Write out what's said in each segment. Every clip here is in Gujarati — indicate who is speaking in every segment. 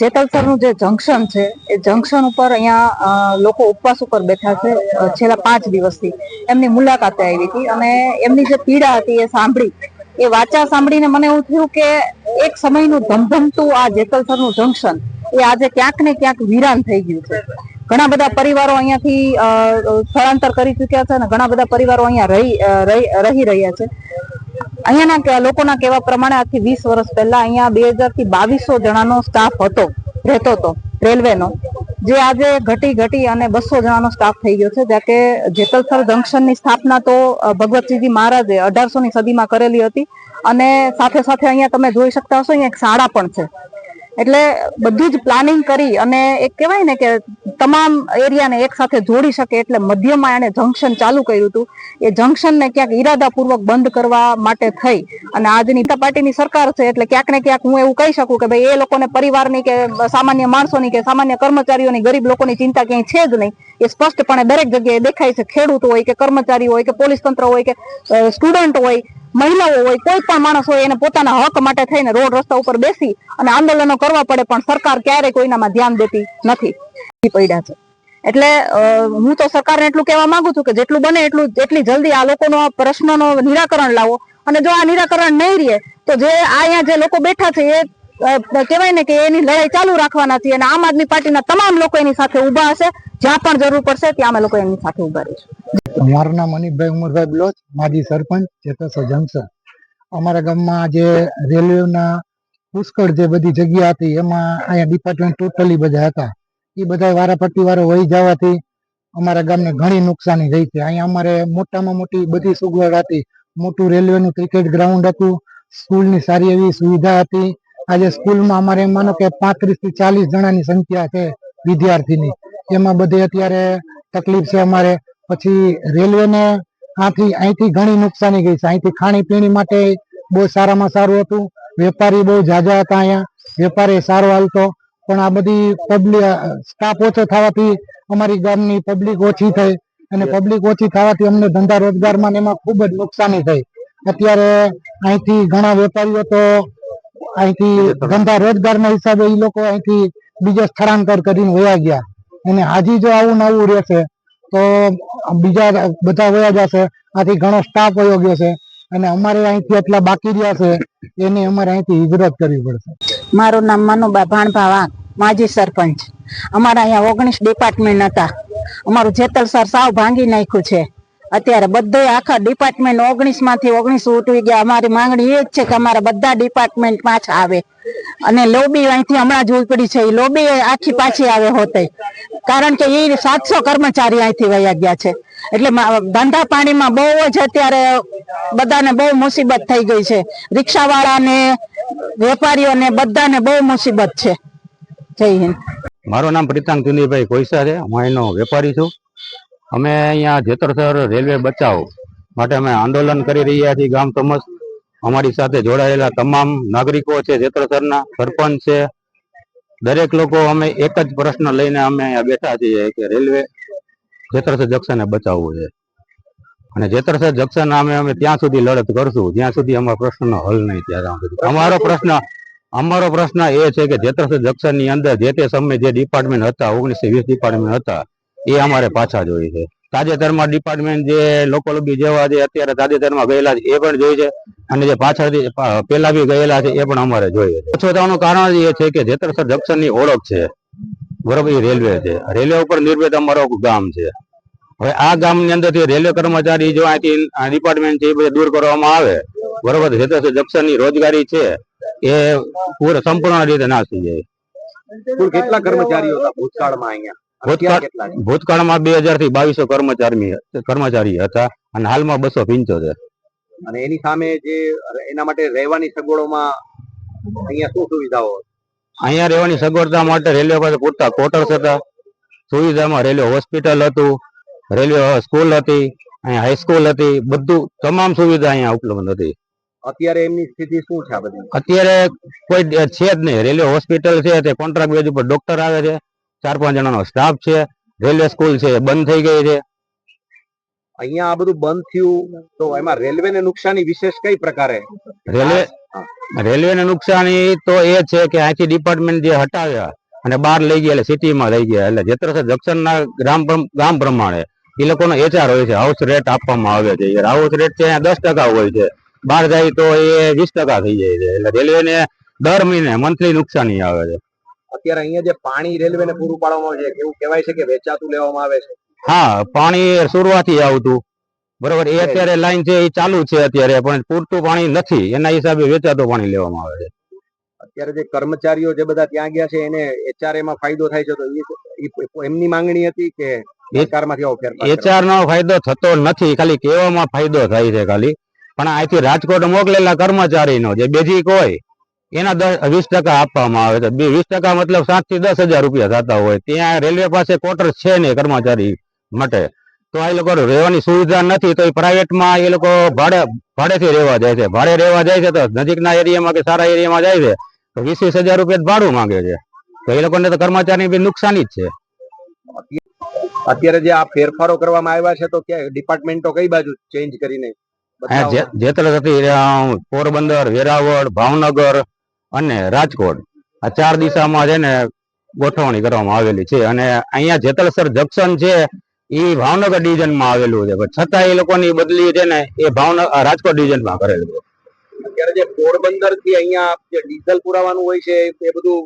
Speaker 1: જેતલસરનું જે જંકશન છે, એ જંકશન ઉપર અહીંયા લોકો ઉપવાસ ઉપર બેઠા છે છેલ્લા પાંચ દિવસથી. એમની મુલાકાતે આવી હતી અને એમની જે પીડા હતી એ સાંભળી. એ વાચા સાંભળીને મને એવું થયું કે એક સમયનું ધમધમતું આ જેતલસરનું જંકશન, એ આજે ક્યાંક ને ક્યાંક વિરાન થઈ ગયું છે. ઘણા બધા પરિવારો અહીંયાથી સ્થળાંતર કરી ચુક્યા છે અને ઘણા બધા પરિવારો અહીંયા રહી રહી રહ્યા છે. અહીંયાના લોકોના કહેવા પ્રમાણે આજથી વીસ વર્ષ પહેલા અહીંયા બે હજારથી બાવીસો જણાનો સ્ટાફ હતો, રહેતો હતો, રેલવેનો. જે આજે ઘટી ઘટી અને બસો જણાનો સ્ટાફ થઈ ગયો છે. જ્યાં કે જેતલસર જંકશનની સ્થાપના તો ભગવતસિંહજી મહારાજે અઢારસો ની સદીમાં કરેલી હતી. અને સાથે સાથે અહીંયા તમે જોઈ શકતા હશો, અહીંયા એક શાળા પણ છે. એટલે બધું જ પ્લાનિંગ કરી અને એક કહેવાય ને કે તમામ એરિયાને એક સાથે જોડી શકે એટલે મધ્યમાં એને જંકશન ચાલુ કર્યું હતું. એ જંકશનને ક્યાંક ઈરાદાપૂર્વક બંધ કરવા માટે થઈ અને આજની પાર્ટીની સરકાર છે એટલે ક્યાંક ને ક્યાંક હું એવું કહી શકું કે ભાઈ એ લોકોને પરિવારની કે સામાન્ય માણસોની કે સામાન્ય કર્મચારીઓની, ગરીબ લોકોની ચિંતા ક્યાંય છે જ નહીં. એ સ્પષ્ટપણે દરેક જગ્યાએ દેખાય છે. ખેડૂત હોય કે કર્મચારી હોય કે પોલીસ તંત્ર હોય કે સ્ટુડન્ટ હોય મહિલાઓ હોય, કોઈ પણ માણસ હોય એને પોતાના હક માટે થઈને રોડ રસ્તા ઉપર બેસી અને આંદોલનો કરવા પડે, પણ સરકાર ક્યારેય કોઈનામાં ધ્યાન દેતી નથી. પડ્યા છે. એટલે હું તો સરકારને એટલું કહેવા માંગુ છું કે જેટલું બને એટલું જેટલી જલ્દી આ લોકોનો પ્રશ્નનો નિરાકરણ લાવો. અને જો આ નિરાકરણ નહીં રહે, તો જે આ અહીંયા જે લોકો બેઠા છે, એ કહેવાય ને કે એની લડાઈ ચાલુ રાખવાના છે અને આમ આદમી પાર્ટીના તમામ લોકો એની સાથે ઊભા હશે. જ્યાં પણ જરૂર પડશે, ત્યાં અમે લોકો એની સાથે ઊભા રહીશું.
Speaker 2: મારું નામ અનિકભાઈ ઉમરભાઈ બ્લોચ, માજી સરપંચ, ચેતસો જંકશન. અમારા ગામમાં જે રેલવેના પુષ્કળ જે બધી જગ્યા હતી, એમાં અહીંયા ડિપાર્ટમેન્ટ ટોટલી બધા હતા. એ બધા વારાફરતી વારો વહી જવાથી અમારા ગામને ઘણી નુકસાની થઈ છે. અહીંયા અમારે મોટામાં મોટી બધી સગવડ હતી. મોટું રેલવેનું ક્રિકેટ ગ્રાઉન્ડ હતું. સ્કૂલની સારી એવી સુવિધા હતી. આજે સ્કૂલમાં અમારે માનો કે પાંત્રીસથી ચાલીસ જણાની સંખ્યા છે વિદ્યાર્થીની. એમાં બધે અત્યારે તકલીફ છે અમારે. પછી રેલવેને આથી અહીંથી ઘણી નુકસાની ગઈ છે. અહીંથી ખાણીપીણી માટે બહુ સારામાં સારું હતું. વેપારી બહુ ઝાઝા હતા અહીંયા. વેપારી સારો હાલતો. પણ આ બધી પબ્લિક સ્ટાફ ઓછો થવાથી અમારી ગામની પબ્લિક ઓછી થઈ અને પબ્લિક ઓછી થવાથી અમને ધંધા રોજગારમાં એમાં ખૂબ જ નુકસાની થઈ. અત્યારે અહીંથી ઘણા વેપારીઓ તો અહીંથી ધંધા રોજગારના હિસાબે એ લોકો અહીંથી બીજા સ્થળાંતર કરીને વયા ગયા. અને હાજી જો આવું ને આવું રહેશે તો બીજા બધા વયા જશે. આથી ઘણો સ્ટાફ વયો ગયો છે. અને અમારે અહીંથી એટલા બાકી રહ્યા છે. એને અમારે અહીંથી હિજરત કરવી પડશે.
Speaker 1: મારું નામ મનુબા ભાણભાવા. માજી સરપંચ. અમારા અહીંયા ઓગણીસ ડિપાર્ટમેન્ટ હતા. અમારું જેતલસર સાવ ભાંગી નાખ્યું છે. અત્યારે બધે આખા ડિપાર્ટમેન્ટ ઓગણીસમાંથી ઓગણીસ ઉઠવી ગયા. અમારી માંગણી એ જ છે કે અમારા બધા ડિપાર્ટમેન્ટ પાછા આવે. અને લોબી અહીંથી હમણાં જ ઉપડી છે. એ લોબી આખી પાછી આવે હોતે. કારણ કે એ સાતસો કર્મચારી અહીંથી વયા ગયા છે. એટલે ધંધા પાણીમાં બહુ જ અત્યારે બધાને બહુ મુસીબત થઈ ગઈ છે. રિક્ષાવાળાને, વેપારીઓને બધાને બહુ મુસીબત છે. જય હિન્દ.
Speaker 3: મારું નામ પ્રીતાંગ ચુનીભાઈ કોઈસા છે. હું અહીંનો વેપારી છું. અમે અહીંયા જેતરસર રેલવે બચાવ માટે અમે આંદોલન કરી રહ્યા છીએ. ગામ સમજ અમારી સાથે જોડાયેલા તમામ નાગરિકો છે જેતરસરના સરપંચ છે. દરેક લોકો અમે એક જ પ્રશ્ન લઈને અમે અહીંયા બેઠા છીએ કે રેલવે જેતરસર જંકશનને બચાવવું છે. અને જેતરસર જંકશન અમે અમે ત્યાં સુધી લડત કરશું. જ્યાં સુધી અમારા પ્રશ્નનો હલ નહીં ત્યાં સુધી. અમારો પ્રશ્ન અમારો પ્રશ્ન એ છે કે જેતરસર જંકશનની અંદર જે તે સમયે જે ડિપાર્ટમેન્ટ હતા ઓગણીસો વીસ ડિપાર્ટમેન્ટ હતા એ અમારે પાછા જોઈએ છે. તાજેતરમાં ડિપાર્ટમેન્ટ જે લોકો લોબી જેવા જે અત્યારે તાજેતરમાં ગયેલા છે, એ પણ જોઈએ છે. અને જે પાછળથી પેલા બી ગયેલા છે, એ પણ અમારે જોઈએ છે. થવાનું કારણ એ છે કે જેતરસર જંકશનની ઓળખ છે. બરોબર એ રેલવે છે. રેલવે ઉપર નિર્ભેદ અમારો ગામ છે. હવે આ ગામની અંદરથી રેલવે કર્મચારી જો અહીંથી ડિપાર્ટમેન્ટ છે એ બધા દૂર કરવામાં આવે, બરોબર, જેતરસર જંકશનની રોજગારી છે, એ પૂરે સંપૂર્ણ રીતે નાસી જાય.
Speaker 4: કુલ કેટલા કર્મચારીઓ હતા ભૂતકાળમાં અહીંયા?
Speaker 3: ભૂતકાળમાં બે હજારથી બાવીસો કર્મચારી કર્મચારી હતા અને હાલમાં બસો પંચોતેર.
Speaker 4: અને એની સામે જે એના માટે રહેવાની સગવડોમાં અહીંયા શું સુવિધાઓ?
Speaker 3: અહીંયા રહેવાની સગવડતા માટે રેલવે પાસે પૂરતા ક્વાર્ટર્સ હતા. સુવિધામાં રેલવે હોસ્પિટલ હતું રેલવે સ્કૂલ હતી અહીંયા હાઈસ્કૂલ હતી બધું તમામ સુવિધા અહીંયા ઉપલબ્ધ હતી.
Speaker 4: અત્યારે એમની સ્થિતિ શું છે આ બધી?
Speaker 3: અત્યારે કોઈ છે જ નહીં. રેલવે હોસ્પિટલ છે તે કોન્ટ્રાક્ટ બેઝ ઉપર ડોક્ટર આવે છે. ચાર પાંચ જણાનો સ્ટાફ છે રેલવે સ્કૂલ છે બંધ થઈ ગઈ છે.
Speaker 4: અહીંયા આ બધું બંધ થયું તો એમાં રેલવે ને નુકસાની વિશેષ કઈ પ્રકારે?
Speaker 3: રેલવે રેલવે નુકસાની તો એ છે કે અહીંથી ડિપાર્ટમેન્ટ જે હટાવ્યા અને બહાર લઈ ગયા એટલે સિટીમાં લઈ ગયા એટલે જેતરસર જંક્શનના ગ્રામ ગામ પ્રમાણે એ લોકોનો એચઆર હોય છે હાઉસ રેટ આપવામાં આવે છે. હાઉસ રેટ છે દસ ટકા હોય છે. બહાર જાય તો એ વીસ ટકા થઈ જાય છે. એટલે રેલવેને દર મહિને મંથલી નુકસાની આવે છે.
Speaker 4: અત્યારે અહીંયા જે પાણી રેલવેને પૂરું પાડવામાં આવે છે એવું કહેવાય છે કે વેચાતું લેવામાં આવે છે?
Speaker 3: હા પાણી શરૂઆતથી આવતું. બરોબર એ અત્યારે લાઈન છે એ ચાલુ છે અત્યારે પણ પૂરતું પાણી નથી. એના હિસાબે વેચાતું પાણી લેવામાં આવે છે.
Speaker 4: અત્યારે જે કર્મચારીઓ જે બધા ત્યાં ગયા છે એને એચઆરએ માં ફાયદો થાય છે તો એમની માંગણી હતી કે સરકારમાંથી આવો ફેરફાર?
Speaker 3: એચઆર નો ફાયદો થતો નથી. ખાલી કહેવામાં ફાયદો થાય છે ખાલી. પણ અહીંથી રાજકોટ મોકલેલા કર્મચારીનો જે બેઝિક હોય એના દસ વીસ ટકા આપવામાં આવે છે. બે વીસ ટકા મતલબ સાતથી દસ હજાર રૂપિયા થતા હોય. ત્યાં રેલવે પાસે ક્વાર્ટર છે ને કર્મચારી માટે. તો આ લોકો રહેવાની સુવિધા નથી તો એ પ્રાઇવેટમાં એ લોકો ભાડે ભાડેથી રહેવા જાય છે. ભાડે રહેવા જાય છે તો નજીકના એરિયામાં કે સારા એરિયામાં જાય છે તો વીસ વીસ હજાર રૂપિયા ભાડું માંગે છે. તો એ લોકોને તો કર્મચારીની બી નુકસાની જ છે.
Speaker 4: અત્યારે જે આ ફેરફારો કરવામાં આવ્યા છે તો ક્યાં ડિપાર્ટમેન્ટો કઈ બાજુ ચેન્જ કરીને
Speaker 3: જેતલ હતી પોરબંદર વેરાવળ ભાવનગર અને રાજકોટ. આ ચાર દિશામાં છે ને ગોઠવણી કરવામાં આવેલી છે. અને અહીંયા જેતલસર જંકશન છે એ ભાવનગર ડિવિઝનમાં આવેલું છે. પણ છતાં એ લોકોની બદલી છે ને એ ભાવનગર રાજકોટ ડિવિઝનમાં કરેલું છે.
Speaker 4: અત્યારે જે પોરબંદરથી અહીંયા જે ડીઝલ પુરાવાનું હોય છે એ બધું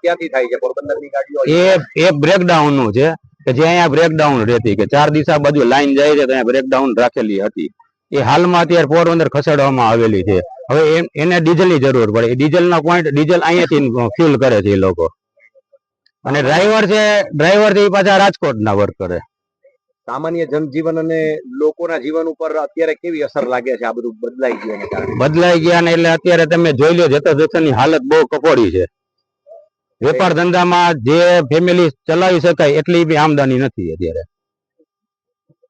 Speaker 4: ક્યાંથી થાય છે? પોરબંદરની ગાડીઓ
Speaker 3: એ એ બ્રેકડાઉનનું છે કે જે અહીંયા બ્રેકડાઉન રહેતી કે ચાર દિશા બાજુ લાઈન જાય છે ત્યાં બ્રેકડાઉન રાખેલી હતી. એ હાલમાં અત્યારે પોરબંદર ખસેડવામાં આવેલી છે. હવે એને ડીઝલની જરૂર પડે. ડીઝલના ડીઝલનો પોઈન્ટ ડીઝલ અહીંયાથી ફ્યુલ કરે છે એ લોકો. અને ડ્રાઈવર છે ડ્રાઈવર છે એ પાછા રાજકોટના વર્ક કરે
Speaker 4: સામાન્ય જનજીવન અને લોકોના જીવન ઉપર અત્યારે કેવી અસર લાગે છે? આ બધું બદલાઈ ગયું કારણે.
Speaker 3: બદલાઈ ગયા ને એટલે અત્યારે તમે જોઈ લો જતા જતાની હાલત બહુ કપોડી છે. વેપાર ધંધામાં જે ફેમિલી ચલાવી શકાય એટલી બી આમદની નથી અત્યારે.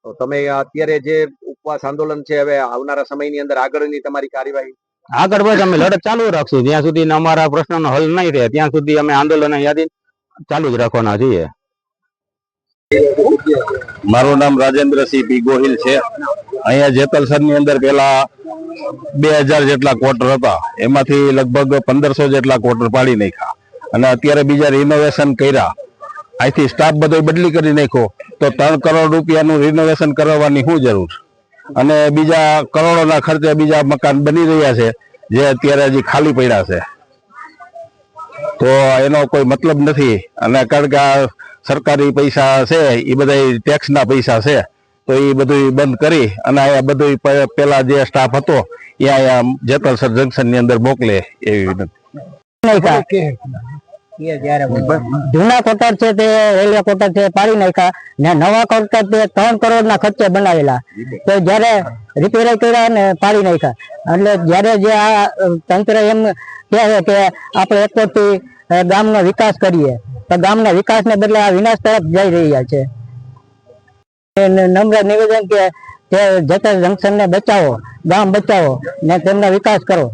Speaker 4: તો તમે અત્યારે જે ઉપવાસ આંદોલન છે હવે આવનારા સમયની અંદર આગળની તમારી કાર્યવાહી?
Speaker 3: આગળ બસ અમે લડત ચાલુ રાખશું. જ્યાં સુધી અમારા પ્રશ્નનો હલ નહીં રહે, ત્યાં સુધી અમે આંદોલન યાદી ચાલુ જ રાખવાના છીએ.
Speaker 5: મારું નામ રાજેન્દ્રસિંહ પી. ગોહિલ છે. અહીંયા જેતલસરની અંદર પેલા બે હજાર જેટલા ક્વાર્ટર હતા. એમાંથી લગભગ પંદરસો જેટલા ક્વાર્ટર પાડી નાખ્યા. અને અત્યારે બીજા રિનોવેશન કર્યા. અહીંથી સ્ટાફ બધો બદલી કરી નાખ્યો. તો ત્રણ કરોડ રૂપિયાનું રિનોવેશન કરવાની શું જરૂર અને બીજા કરોડોના ખર્ચે બીજા મકાન બની રહ્યા છે, જે અત્યારે હજી ખાલી પડ્યા છે. તો એનો કોઈ મતલબ નથી. અને કારણ કે આ સરકારી પૈસા છે એ બધા ટેક્સના પૈસા છે, તો એ બધું બંધ કરી અને અહીંયા બધું પેલા જે સ્ટાફ હતો એ અહીંયા જેતલસર જંકશનની અંદર મોકલે એવી વિનંતી.
Speaker 6: જૂના કોટર છે તે રેલવે કોટર છે પાડી નાખ્યા. ને નવા કોટર તે ત્રણ કરોડ ના ખર્ચે બનાવેલા. તો જયારે રિપેર કર્યા ને પાડી નાખ્યા. એટલે જયારે જે આ તંત્ર એમ કહે કે આપણે એકોથી ગામનો વિકાસ કરીએ. તો ગામના વિકાસને બદલે આ વિનાશ તરફ જઈ રહ્યા છે. નમ્ર નિવેદન કે જતા જંકશન ને બચાવો ગામ બચાવો ને તેમનો વિકાસ કરો.